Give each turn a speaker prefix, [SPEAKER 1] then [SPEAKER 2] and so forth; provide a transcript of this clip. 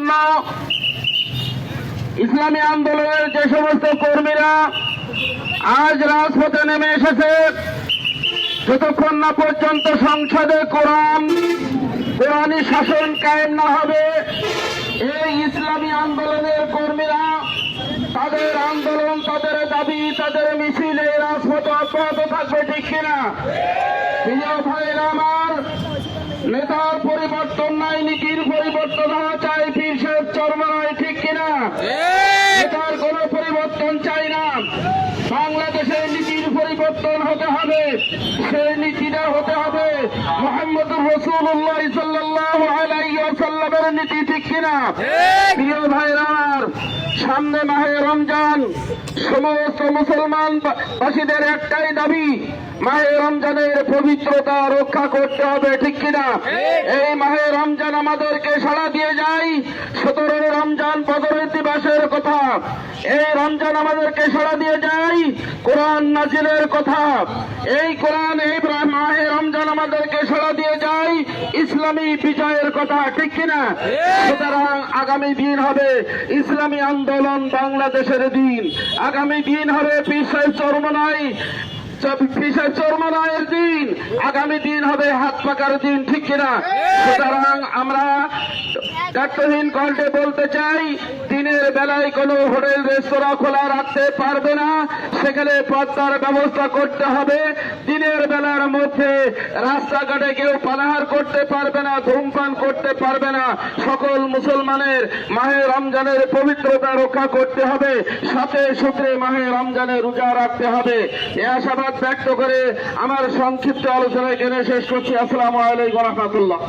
[SPEAKER 1] জন্য ইসলামী আন্দোলনের যে সমস্ত কর্মীরা আজ রাজপথে নেমে এসেছে, যতক্ষণ না পর্যন্ত সংসদে কোরআন কোরআনী শাসন কায়েম না হবে, এই ইসলামী আন্দোলনের কর্মীরা তাদের আন্দোলন, তাদের দাবি, তাদের মিছিল এই রাজপথে অব্যাহত থাকবে ঠিক কিনা? আমার, নেতার পরিবর্তন নাই নীতির পরিবর্তন হওয়া চাই পীর সাহেব চর্ম নয় কিনা কোন পরিবর্তন চাই না। বাংলাদেশের নীতির পরিবর্তন হতে হবে সেই নীতিটা হতে হবে। মোহাম্মদুর রসুল্লাহ সাল্লাহ আলাইসাল্লামের নীতি ঠিক কিনা? প্রিয় ভাইরা আমার সামনে মাহে রমজান সমস্ত মুসলমান বাসীদের একটাই দাবি মাহে রমজানের পবিত্রতা রক্ষা করতে হবে ঠিক কিনা? এই মাহে রমজান আমাদেরকে সাড়া দিয়ে যায় সতেরো রমজান বদরের দিবসের কথা। এই রমজান আমাদেরকে সাড়া দিয়ে যায় কোরআন নাজিলের কথা এই কোরআন এই মাহে রমজান আমাদেরকে সাড়া দিয়ে যায়। ইসলামী বিজয়ের কথা ঠিক কিনা? সুতরাং আগামী দিন হবে ইসলামী আন্দোলন বাংলাদেশের দিন। আগামী দিন হবে পিসাই চরমনাই। পিসাই চরমনায়ের দিন। আগামী দিন হবে হাত পাকার দিন, ঠিক কিনা? সুতরাং আমরা ডাক্তারহীন কণ্ঠে বলতে চাই, দিনের বেলায় কোনো হোটেল, রেস্তোরাঁ খোলা রাখতে পারবে না। সেখানে পদ্মার ব্যবস্থা করতে হবে। দিনের বেলার মধ্যে রাস্তাঘাটে কেউ পানাহার করতে পারবে না, ধূমপান করতে পারবে না। সকল মুসলমানের মাহে রমজানের পবিত্রতা রক্ষা করতে হবে, সাথে সূত্রে মাহে রমজানের রোজা রাখতে হবে। এ আশাবাদ ব্যক্ত করে আমার সংক্ষিপ্ত আলোচনায় জেনে শেষ করছি। আসসালামু আলাইকুম রহমতুল্লাহ।